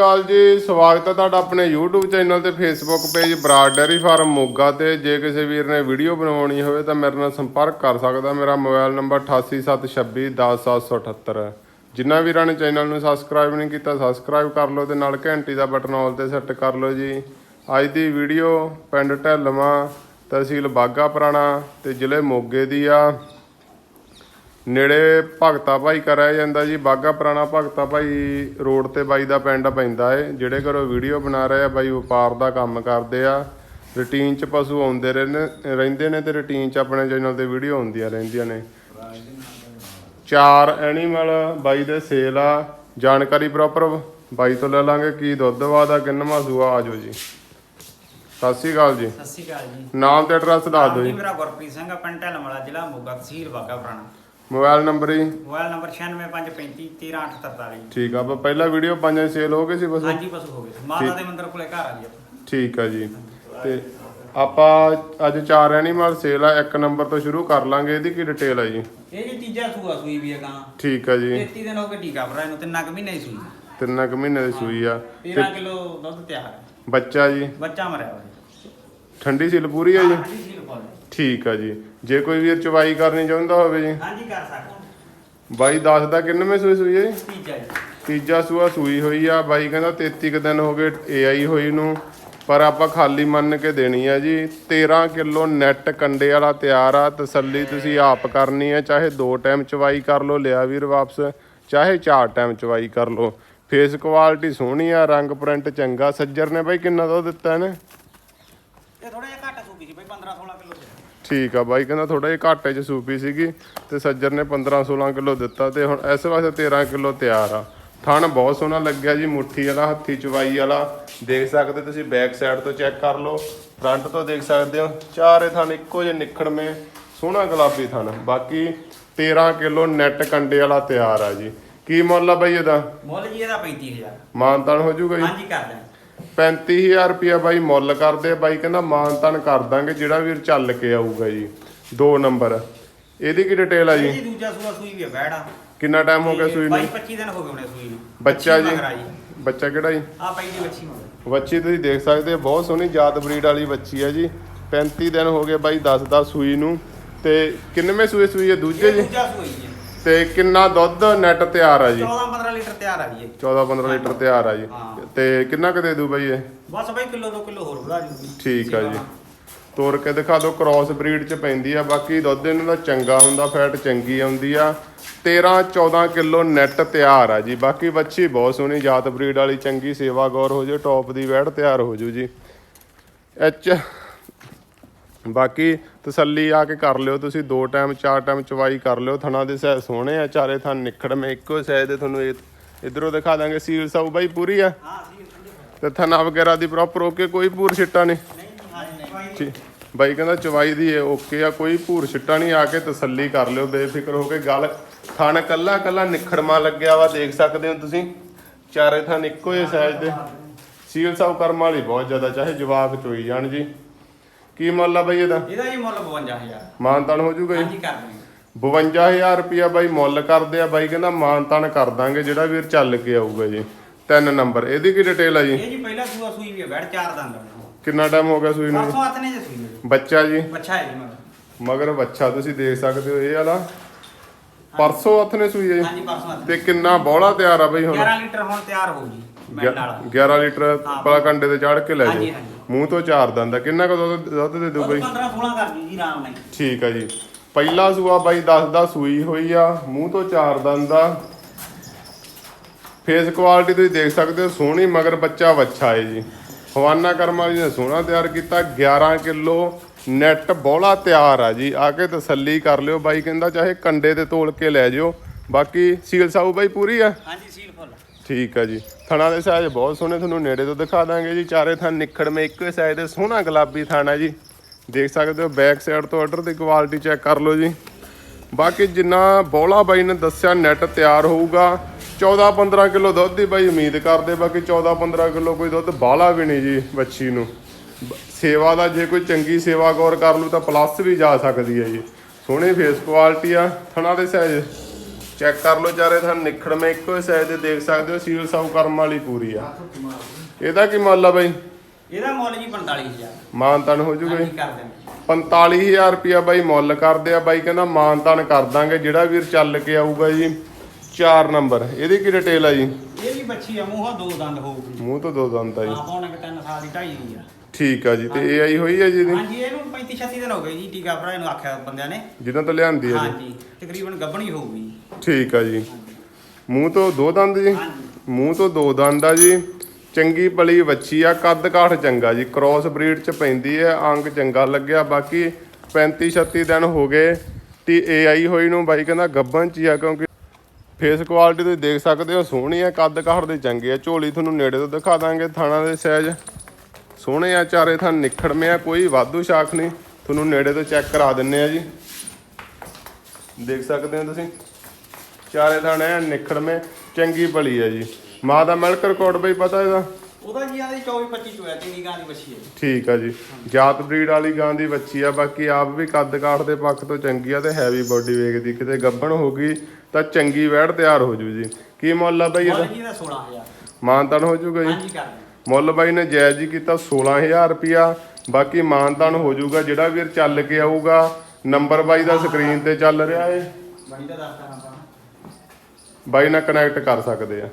ਕਾਲ ਜੀ, ਸਵਾਗਤ ਹੈ ਤੁਹਾਡਾ ਆਪਣੇ YouTube ਚੈਨਲ ਤੇ Facebook page Brar dairy farm Moga ਤੇ। ਜੇ ਕਿਸੇ ਵੀਰ ਨੇ ਵੀਡੀਓ ਬਣਾਉਣੀ ਹੋਵੇ ਤਾਂ ਮੇਰੇ ਨਾਲ ਸੰਪਰਕ ਕਰ ਸਕਦਾ। ਮੇਰਾ ਮੋਬਾਈਲ ਨੰਬਰ 8876210778 ਹੈ। ਜਿਨ੍ਹਾਂ ਵੀਰਾਂ ਨੇ ਚੈਨਲ ਨੂੰ ਸਬਸਕ੍ਰਾਈਬ ਨਹੀਂ ਕੀਤਾ ਸਬਸਕ੍ਰਾਈਬ ਕਰ ਲਓ ਤੇ ਨਾਲ ਘੰਟੀ ਦਾ ਬਟਨ ਆਲ ਤੇ ਸੈੱਟ ਕਰ ਲਓ ਜੀ। ਅੱਜ ਦੀ ਵੀਡੀਓ ਪਿੰਡ ਢੱਲਵਾਂ, ਤਹਿਸੀਲ ਬਾਗਾ ਪੁਰਾਣਾ ਤੇ ਜ਼ਿਲ੍ਹੇ ਮੋਗੇ ਦੀ ਆ। ਨੇੜੇ ਭਗਤਾ ਭਾਈ ਕਰਿਆ ਜਾਂਦਾ ਜੀ ਬਾਗਾ ਪੁਰਾਣਾ ਭਗਤਾ ਭਾਈ ਰੋਡ ਤੇ ਬਾਈ ਦਾ ਪਿੰਡ ਪੈਂਦਾ ਏ ਜਿਹੜੇ ਘਰੋਂ ਵੀਡੀਓ ਬਣਾ ਰਹੇ ਆ ਬਾਈ ਵਪਾਰ ਦਾ ਕੰਮ ਕਰਦੇ ਆ ਰੂਟੀਨ ਚ ਪਸ਼ੂ ਆਉਂਦੇ ਰਹਿੰਦੇ ਰਹਿੰਦੇ ਨੇ ਤੇ ਰੂਟੀਨ ਚ ਆਪਣੇ ਚੈਨਲ ਤੇ ਵੀਡੀਓ ਆਉਂਦੀਆਂ ਰਹਿੰਦੀਆਂ ਨੇ। ਚਾਰ ਐਨੀਮਲ ਬਾਈ ਦੇ ਸੇਲ ਆ ਜਾਣਕਾਰੀ ਪ੍ਰੋਪਰ ਬਾਈ ਤੋਂ ਲੈ ਲਾਂਗੇ ਕੀ ਦੁੱਧ ਵਾਦਾ ਕਿੰਨਵਾਂ ਸੂਆ ਆਜੋ ਜੀ। ਸਤਿ ਸ਼੍ਰੀ ਅਕਾਲ ਜੀ। ਸਤਿ ਸ਼੍ਰੀ ਅਕਾਲ ਜੀ। ਨਾਮ ਤੇ ਐਡਰੈਸ ਦੱਸ ਦਿਓ ਜੀ। ਜੀ ਮੇਰਾ ਗੁਰਪ੍ਰੀਤ ਸਿੰਘ ਆ ਪਿੰਡ ਢਲਮਲਾ ਜ਼ਿਲ੍ਹਾ ਮੋਗਾ ਤਹਿਸੀਲ ਬਾਗਾ ਪੁਰਾਣਾ। ਮੋਬਾਈਲ ਨੰਬਰ ਜੀ? ਮੋਬਾਈਲ ਨੰਬਰ 9653313843 ਠੀਕ ਆ ਆਪਾਂ ਪਹਿਲਾ ਵੀਡੀਓ ਪੰਜਾਂ ਸੇਲ ਹੋ ਗਈ ਸੀ ਬਸ? ਹਾਂਜੀ ਪਸ਼ੂ ਹੋ ਗਏ ਮਾਤਾ ਦੇ ਮੰਦਿਰ ਕੋਲੇ ਘਰ ਆ ਜੀ ਆਪਣਾ ਠੀਕ ਆ ਜੀ। ਤੇ ਆਪਾਂ ਅੱਜ ਚਾਰ ਐਨੀਮਲ ਸੇਲ ਆ ਇੱਕ ਨੰਬਰ ਤੋਂ ਸ਼ੁਰੂ ਕਰ ਲਾਂਗੇ। ਇਹਦੀ ਕੀ ਡਿਟੇਲ ਆ ਜੀ? ਇਹ ਜੀ ਤੀਜਾ ਸੂਆ ਸੂਈ ਵੀ ਹੈ ਗਾਂ। ਠੀਕ ਆ ਜੀ। 33 ਦਿਨ ਹੋ ਗਏ ਟੀਕਾ ਭਰਾ ਇਹਨੂੰ ਤਿੰਨਾਂ ਕੁ ਮਹੀਨੇ ਦੀ ਸੂਈ ਤਿੰਨ ਕੁ ਮਹੀਨੇ ਦੀ ਸੂਈ ਆ। 13 ਕਿਲੋ ਦੁੱਧ ਤਿਆਰ ਹੈ ਬੱਚਾ ਜੀ? ਬੱਚਾ ਮਰਿਆ ਹੋਇਆ। ਠੰਡੀ ਸੀਲ ਪੂਰੀ ਆ ਜੀ? ਠੀਕ ਆ ਜੀ। ਜੇ ਕੋਈ ਵੀਰ ਚਵਾਈ ਕਰਨੀ ਚਾਹੁੰਦਾ ਹੋਵੇ ਜੀ। ਹਾਂਜੀ ਕਰ ਸਕਦਾ। ਬਾਈ ਦੱਸਦਾ ਕਿੰਨਵੇਂ ਸੂਈ ਸੂਈ ਹੈ ਜੀ? ਤੀਜਾ ਜੀ। ਤੀਜਾ ਸੂਆ ਸੂਈ ਹੋਈ ਆ। ਬਾਈ ਕਹਿੰਦਾ 33 ਕੁ ਦਿਨ ਹੋ ਗਏ ਏਆਈ ਹੋਈ ਨੂੰ ਪਰ ਆਪਾਂ ਖਾਲੀ ਮੰਨ ਕੇ ਦੇਣੀ ਆ ਜੀ। 13 ਕਿਲੋ ਨੈਟ ਕੰਡੇ ਵਾਲਾ ਤਿਆਰ ਆ। ਤਸੱਲੀ ਤੁਸੀਂ ਆਪ ਕਰਨੀ ਹੈ ਚਾਹੇ ਦੋ ਟਾਈਮ ਚਵਾਈ ਕਰ ਲਓ ਲਿਆ ਵੀਰ ਵਾਪਸ। ਚਾਹੇ ਚਾਰ ਟਾਈਮ ਚਵਾਈ ਕਰ ਲਓ। ਫੇਸ ਕੁਆਲਿਟੀ ਸੋਹਣੀ ਆ ਰੰਗ ਪ੍ਰਿੰਟ ਚੰਗਾ। ਸੱਜਰ ਨੇ ਬਾਈ ਕਿੰਨਾ ਦੁੱਧ ਦਿੱਤਾ ਇਹਨੇ? ਇਹ ਥੋੜਾ ਜਿਹਾ ਘੱਟ ਸੂਈ ਸੀ ਬਈ 15 16 ਕਿਲੋ ਸੀ ਠੀਕ ਆ ਬਾਈ ਕਹਿੰਦਾ ਥੋੜਾ ਜਿਹਾ ਘਾਟੇ ਚ ਸੂਪੀ ਸੀਗੀ ਤੇ ਸੱਜਰ ਨੇ 15 16 ਕਿਲੋ ਦਿੱਤਾ ਤੇ ਹੁਣ ਇਸ ਵਾਸਤੇ 13 ਕਿਲੋ ਤਿਆਰ ਆ। ਥਣ ਬਹੁਤ ਸੋਹਣਾ ਲੱਗਿਆ ਜੀ ਮੁੱਠੀ ਵਾਲਾ ਹੱਥੀ ਚਵਾਈ ਵਾਲਾ। ਦੇਖ ਸਕਦੇ ਤੁਸੀਂ ਬੈਕ ਸਾਈਡ ਤੋਂ ਚੈੱਕ ਕਰ ਲਓ ਫਰੰਟ ਤੋਂ ਦੇਖ ਸਕਦੇ ਹੋ ਚਾਰੇ ਥਣ ਇੱਕੋ ਜਿਹੇ ਨਿਖੜਵੇਂ ਸੋਹਣਾ ਗੁਲਾਬੀ ਥਣ। ਬਾਕੀ 13 ਕਿਲੋ ਨੈਟ ਕੰਡੇ ਵਾਲਾ ਤਿਆਰ ਆ ਜੀ। ਕੀ ਮੁੱਲ ਆ ਬਾਈ ਇਹਦਾ? ਮੁੱਲ ਜੀ ਇਹਦਾ 35000 ਮਾਨਤਾਨ ਹੋ ਜਾਊਗਾ ਜੀ? ਹਾਂਜੀ ਕਰ ਦਾਂ 35000 ਰੁਪਿਆ ਬਾਈ ਮੁੱਲ ਕਰਦੇ ਆ। ਬਾਈ ਕਹਿੰਦਾ ਮਾਨਤਾਨ ਕਰ ਦਾਂਗੇ ਜਿਹੜਾ ਵੀਰ ਚੱਲ ਕੇ ਆਊਗਾ ਜੀ। ਦੋ ਨੰਬਰ। ਇਹਦੀ ਕੀ ਡਿਟੇਲ ਆ ਜੀ? ਜੀ ਦੂਜਾ ਸੂਆ ਸੂਈ ਵੀ ਹੈ ਬੈੜਾ ਕਿੰਨਾ ਟਾਈਮ ਹੋ ਗਿਆ ਸੂਈ ਨੂੰ? 22 25 ਦਿਨ ਹੋ ਗਏ ਉਹਨੇ ਸੂਈ ਨੂੰ। ਬੱਚਾ ਜੀ? ਆ ਬੱਚਾ ਕਿਹੜਾ ਜੀ? ਆ ਦੀ ਬੱਚੀ ਮਗਰ। ਬੱਚੀ ਤੁਸੀਂ ਦੇਖ ਸਕਦੇ ਹੋ ਬਹੁਤ ਸੋਹਣੀ ਜਾਤ ਬਰੀਡ ਵਾਲੀ ਬੱਚੀ ਹੈ ਜੀ। 35 ਦਿਨ ਹੋ ਗਏ ਬਾਈ 10 10 ਸੂਈ ਨੂੰ। ਤੇ ਕਿੰਨਵੇਂ ਸੂਏ ਸੂਈ ਹੈ ਦੂਜੇ ਜੀ? ਦੂਜਾ ਸੂਈ ਜੀ ਤੇ ਕਿੰਨਾ ਦੁੱਧ ਨੈਟ ਤਿਆਰ ਆ ਜੀ? 14 15 ਲੀਟਰ ਤਿਆਰ ਆ ਜੀ ਇਹ। 14 15 ਲੀਟਰ ਤਿਆਰ ਆ ਜੀ। ਹਾਂ। ਤੇ ਕਿੰਨਾ ਕੁ ਦੇ ਦੂ ਬਾਈ ਇਹ? ਬਸ ਬਈ ਕਿਲੋ 2 ਕਿਲੋ ਹੋਰ ਵਧਾ ਜੂਗੀ। ਠੀਕ ਆ ਜੀ। ਤੋੜ ਕੇ ਦਿਖਾ ਦਿਓ ਕ੍ਰਾਸ ਬਰੀਡ ਚ ਪੈਂਦੀ ਆ। ਬਾਕੀ ਦੁੱਧ ਇਹਨਾਂ ਦਾ ਚੰਗਾ ਹੁੰਦਾ ਫੈਟ ਚੰਗੀ ਆਉਂਦੀ ਆ। 13 14 ਕਿਲੋ ਨੈਟ ਤਿਆਰ ਆ ਜੀ। ਬਾਕੀ ਬੱਚੀ ਬਹੁਤ ਸੋਹਣੀ ਜਾਤ ਬਰੀਡ ਵਾਲੀ ਚੰਗੀ ਸੇਵਾ ਗੌਰ ਹੋ ਜੇ ਟੌਪ ਦੀ ਵੈੜ ਤਿਆਰ ਹੋ ਜੂ ਜੀ। ਐਚ ਬਾਕੀ ਤਸੱਲੀ ਆ ਕੇ ਕਰ ਲਿਓ ਤੁਸੀਂ, ਦੋ ਟਾਈਮ, ਚਾਰ ਟਾਈਮ ਚਵਾਈ ਕਰ ਲਿਓ, ਥਣਾ ਦੇ ਸਹਿ ਸੋਹਣੇ ਆ, ਚਾਰੇ ਥਣ ਨਿਖੜਵੇਂ ਇੱਕੋ ਸਹਿ ਦੇ ਤੁਹਾਨੂੰ ਇਹ, ਇਧਰੋਂ ਦਿਖਾ ਦਾਂਗੇ, ਸੀਲ ਸਾਊ ਬਾਈ ਪੂਰੀ ਆ। ਹਾਂ ਸੀ ਤੇ ਥਣਾ ਵਗੈਰਾ ਦੀ ਪ੍ਰੋਪਰ ਓਕੇ ਕੋਈ ਪੂਰ ਛਿੱਟਾ ਨਹੀਂ। ਨਹੀਂ ਬਾਈ ਕਹਿੰਦਾ ਚਵਾਈ ਦੀ ਇਹ ਓਕੇ ਆ, ਕੋਈ ਭੂਰ ਛਿੱਟਾ ਨਹੀਂ, ਆ ਕੇ ਤਸੱਲੀ ਕਰ ਲਿਓ, ਬੇਫਿਕਰ ਹੋ ਕੇ ਗੱਲ। ਥਣ ਕੱਲਾ ਕੱਲਾ ਨਿਖੜਮਾ ਲੱਗਿਆ ਵਾ, ਦੇਖ ਸਕਦੇ ਹੋ ਤੁਸੀਂ, ਚਾਰੇ ਥਣ ਇੱਕੋ ਹੀ ਸਾਈਜ਼ ਦੇ। ਸੀਲ ਸਾਊ ਕਰਮ ਵਾਲੀ ਬਹੁਤ ਜ਼ਿਆਦਾ, ਚਾਹੇ ਜਵਾਕ ਚੋਈ ਜਾਣ ਜੀ। ਕੀ ਮੁੱਲ ਆ ਬਾਈ ਇਹਦਾ? ਇਹਦਾ ਜੀ ਮੁੱਲ 52000 ਮਾਨਤਾਨ ਹੋ ਜੂਗਾ ਜੀ? ਹਾਂਜੀ ਕਰ ਦਾਂਗੇ 52000 ਰੁਪਿਆ ਬਾਈ ਮੁੱਲ ਕਰਦੇ ਆ ਬਾਈ ਕਹਿੰਦਾ ਮਾਨਤਾਨ ਕਰ ਦਾਂਗੇ ਜਿਹੜਾ ਵੀਰ ਚੱਲ ਕੇ ਆਊਗਾ ਜੀ। ਤਿੰਨ ਨੰਬਰ ਇਹਦੀ ਕੀ ਡਿਟੇਲ ਆ ਜੀ? ਇਹ ਜੀ ਪਹਿਲਾ ਸੂਆ ਸੂਈ ਵੀ ਹੈ ਬੈੜ ਚਾਰ ਦੰਦ। ਕਿੰਨਾ ਟਾਈਮ ਹੋ ਗਿਆ ਸੂਈ ਨੂੰ? ਪਰਸੋਂ ਹੱਥ ਨੇ ਜੇ ਸੂਈ। ਬੱਚਾ ਜੀ? ਬੱਚਾ ਹੈ ਜੀ ਮਗਰ। ਮਗਰ ਬੱਚਾ ਤੁਸੀਂ ਦੇਖ ਸਕਦੇ ਹੋ ਇਹ ਵਾਲਾ। ਪਰਸੋਂ ਹੱਥ ਨੇ ਸੂਈ ਹੈ ਜੀ। ਹਾਂਜੀ ਪਰਸੋਂ ਤੇ ਕਿੰਨਾ ਬੋਲਾ ਤਿਆਰ ਆ ਬਈ ਹੁਣ? 11 ਲੀਟਰ ਹੁਣ ਤਿਆਰ ਹੋਊ ਜੀ ਮਿੰਟ ਵਾਲਾ। 11 ਲੀਟਰ ਪਲਾ ਕੰਡੇ ਤੇ ਚੜ ਕੇ ਲੈ ਹਾਂਜੀ, ਜਾਓ। ਹਾਂਜੀ। ਮੂੰਹ ਤੋਂ ਚਾਰ ਦੰਦਾ ਕਿੰਨਾ ਕੁ ਦੁੱਧ ਦੁੱਧ ਦੇ ਦੂ ਬਈ? 15 16 ਕਰ ਜੀ ਜੀ ਆਰਾਮ ਨਾਲ। ਠੀਕ ਆ ਜੀ। ਪਹਿਲਾ ਸੂਆ ਬਾਈ ਦੱਸਦਾ ਸੂਈ ਹੋਈ ਆ ਮੂੰਹ ਤੋਂ ਚਾਰ ਦੰਦਾ ਫੇਸ ਕੁਆਲਿਟੀ ਤੁਸੀਂ ਦੇਖ ਸਕਦੇ ਹੋ ਸੋਹਣੀ ਮਗਰ ਬੱਚਾ ਵੱਛਾ ਹੈ ਜੀ। ਹਵਾਨਾ ਕਰਮ ਵਾਲੀ ਨੇ ਸੋਹਣਾ ਤਿਆਰ ਕੀਤਾ 11 ਕਿਲੋ ਨੈਟ ਬੋਲਾ ਤਿਆਰ ਆ ਜੀ। ਆ ਕੇ ਤਸੱਲੀ ਕਰ ਲਿਓ ਬਾਈ ਕਹਿੰਦਾ ਚਾਹੇ ਕੰਡੇ ਤੇ ਤੋਲ ਕੇ ਲੈ ਜਿਓ। ਬਾਕੀ ਸੀਲ ਸਾਊ ਬਾਈ ਪੂਰੀ ਆ? ਹਾਂਜੀ ਸੀਲ ਫੁੱਲ। ਠੀਕ ਆ ਜੀ। ਥਣਾ ਦੇ ਸਾਈਜ਼ ਬਹੁਤ ਸੋਹਣੇ ਤੁਹਾਨੂੰ ਨੇੜੇ ਤੋਂ ਦਿਖਾ ਦਾਂਗੇ ਜੀ। ਚਾਰੇ ਥਣ ਨਿਖੜਵੇਂ ਇੱਕੋ ਹੀ ਸਾਈਜ਼ ਦੇ ਸੋਹਣਾ ਗੁਲਾਬੀ ਥਾਣਾ ਜੀ। ਦੇਖ ਸਕਦੇ ਹੋ ਬੈਕ ਸਾਈਡ ਤੋਂ ਆਰਡਰ ਦੀ ਕੁਆਲਿਟੀ ਚੈੱਕ ਕਰ ਲਓ ਜੀ। ਬਾਕੀ ਜਿੰਨਾ ਬੋਲਾ ਬਾਈ ਨੇ ਦੱਸਿਆ ਨੈਟ ਤਿਆਰ ਹੋਊਗਾ। 14-15 ਕਿਲੋ ਦੁੱਧ ਦੀ ਬਾਈ ਉਮੀਦ ਕਰਦੇ, ਬਾਕੀ 14-15 ਕਿਲੋ ਕੋਈ ਦੁੱਧ ਬਾਲਾ ਵੀ ਨਹੀਂ ਜੀ ਬੱਚੀ ਨੂੰ। ਬ- ਸੇਵਾ ਦਾ ਜੇ ਕੋਈ ਚੰਗੀ ਸੇਵਾ ਗੌਰ ਕਰ ਲੂ ਤਾਂ ਪਲੱਸ ਵੀ ਜਾ ਸਕਦੀ ਹੈ ਜੀ। ਸੋਹਣੀ ਫੇਸ ਕੁਆਲਿਟੀ ਆ। ਥਣਾ ਦੇ ਸਾਈਜ਼ ਚੈੱਕ ਕਰ ਲਓ ਚਾਰੇ ਤੁਹਾਨੂੰ ਨਿਖੜਵੇਂ ਇੱਕੋ ਹੀ ਸਾਈਜ਼ ਦੇ ਦੇਖ ਸਕਦੇ ਹੋ ਸੀਲ ਸਾਊ ਕਰਮ ਵਾਲੀ ਪੂਰੀ ਆ। ਇਹਦਾ ਕੀ ਮੁੱਲ ਆ ਬਾਈ? ਇਹਦਾ ਮੁੱਲ ਜੀ 45000 ਮਾਨਤਨ ਹੋ ਜੂਗਾ ਜੀ। ਹਾਂਜੀ ਕਰ ਦਿੰਦੇ 45000 ਰੁਪਿਆ ਬਾਈ ਮੁੱਲ ਕਰਦੇ ਆ। ਬਾਈ ਕਹਿੰਦਾ ਮਾਨਤਨ ਕਰ ਦਾਂਗੇ। ਜਿਹੜਾ ਵੀਰ ਚੱਲ ਕੇ ਆਊਗਾ ਜੀ 4 ਨੰਬਰ। ਇਹਦੀ ਕੀ ਡਿਟੇਲ ਆ ਜੀ? ਇਹ ਵੀ ਬੱਚੀ ਆ ਮੂੰਹੋਂ ਦੋ ਦੰਦ ਹੋਊਗੀ। ਮੂੰਹ ਤੋਂ ਦੋ ਦੰਦ ਆ ਜੀ। ਹਾਂ ਪੌਣੇ ਕੁ ਤਿੰਨ ਸਾਲ ਦੀ ਢਾਈ ਦੀ ਆ। ਠੀਕ ਆ ਜੀ ਤੇ ਇਹ ਆਈ ਹੋਈ ਆ ਜੀ ਇਹਦੀ? ਹਾਂਜੀ ਇਹਨੂੰ 35 36 ਦਿਨ ਹੋ ਗਏ ਜੀ ਟੀਕਾ ਭਰਾ ਇਹਨੂੰ ਆਖਿਆ ਬੰਦਿਆਂ ਨੇ। ਜਿੱਦਾਂ ਤੋਂ ਲਿਆਂਦੀ ਆ ਜੀ। ਹਾਂਜੀ ਤਕਰੀਬਨ ਗੱਭਣੀ ਹੋਊਗੀ। ਠੀਕ ਆ ਜੀ। ਮੂੰਹ ਤੋਂ ਦੋ ਦੰਦ ਜੀ। ਮੂੰਹ ਤੋਂ ਦੋ ਦੰਦ ਆ ਜੀ। ਚੰਗੀ ਪਲੀ ਵੱਛੀ ਆ ਕੱਦ ਕਾਠ ਚੰਗਾ ਜੀ। ਕ੍ਰਾਸ ਬਰੀਡ ਚ ਪੈਂਦੀ ਹੈ ਅੰਗ ਚੰਗਾ ਲੱਗਿਆ। ਬਾਕੀ 35 36 ਦਿਨ ਹੋ ਗਏ ਟੀ ਏਆਈ ਹੋਈ ਨੂੰ ਬਾਈ ਕਹਿੰਦਾ ਗੱਬਨ ਚ ਹੀ ਆ ਕਿਉਂਕਿ ਫੇਸ ਕੁਆਲਿਟੀ ਤੁਸੀਂ ਦੇਖ ਸਕਦੇ ਹੋ, ਸੋਹਣੀ ਆ ਕੱਦ ਕਾਠ ਦੇ ਚੰਗੇ ਆ। ਝੋਲੀ ਤੁਹਾਨੂੰ ਨੇੜੇ ਤੋਂ ਦਿਖਾ ਦਾਂਗੇ ਥਾਣਾ ਦੇ ਸਾਈਜ਼ ਸੋਹਣੇ ਆ, ਚਾਰੇ ਥਾਂ ਨਿਖੜਵੇਂ ਆ, ਕੋਈ ਵਾਧੂ ਸ਼ਾਖ ਨਹੀਂ। ਤੁਹਾਨੂੰ ਨੇੜੇ ਤੋਂ ਚੈੱਕ ਕਰਾ ਦਿੰਨੇ ਆ ਜੀ। ਦੇਖ ਸਕਦੇ ਹੋ ਤੁਸੀਂ। ਚਾਰੇ ਥਾਣੇ ਆ ਨਿਖੜਵੇਂ ਚੰਗੀ ਭਲੀ ਆ ਜੀ। ਮਾਂ ਦਾ ਮਿਲਕ ਰਿਕਾਰਡ ਬਈ ਪਤਾ ਇਹਦਾ? ਉਹਦਾ ਜੀ ਆਦੀ 24 25 ਚੋਇਆ ਚੰਗੀ ਗਾਂ ਦੀ ਬੱਚੀ ਹੈ ਠੀਕ ਆ ਜੀ। ਜਾਤ ਬਰੀਡ ਵਾਲੀ ਗਾਂ ਦੀ ਬੱਚੀ ਆ ਬਾਕੀ ਆਪ ਵੀ ਕੱਦ ਕਾਠ ਦੇ ਪੱਖ ਤੋਂ ਚੰਗੀ ਆ ਤੇ ਹੈਵੀ ਬੋਡੀ ਵੇਖਦੀ ਕਿਤੇ ਗੱਭਣ ਹੋ ਗਈ ਤਾਂ ਚੰਗੀ ਵੈੜ ਤਿਆਰ ਹੋ ਜੂ ਜੀ। ਕੀ ਮੁੱਲ ਆ ਬਈ ਇਹਦਾ? ਜੀ ਦਾ 16000 ਮਾਨਤਾਨ ਹੋ ਜੂਗਾ ਜੀ? ਹਾਂਜੀ ਕਰ ਮੁੱਲ ਬਾਈ ਨੇ ਜਾਇਜ਼ ਹੀ ਕੀਤਾ 16000 ਰੁਪਿਆ ਬਾਕੀ ਮਾਨਤਾਨ ਹੋ ਜੂਗਾ ਜਿਹੜਾ ਵੀਰ ਚੱਲ ਕੇ ਆਊਗਾ ਨੰਬਰ ਬਾਈ ਦਾ ਸਕਰੀਨ ਤੇ ਚੱਲ ਰਿਹਾ ਏ। ਬਾਈ ਦਾ ਦੱਸਦਾ ਆਪਾਂ ਬਾਈ ਨਾਲ ਕਨੈਕਟ ਕਰ ਸਕਦੇ ਆ।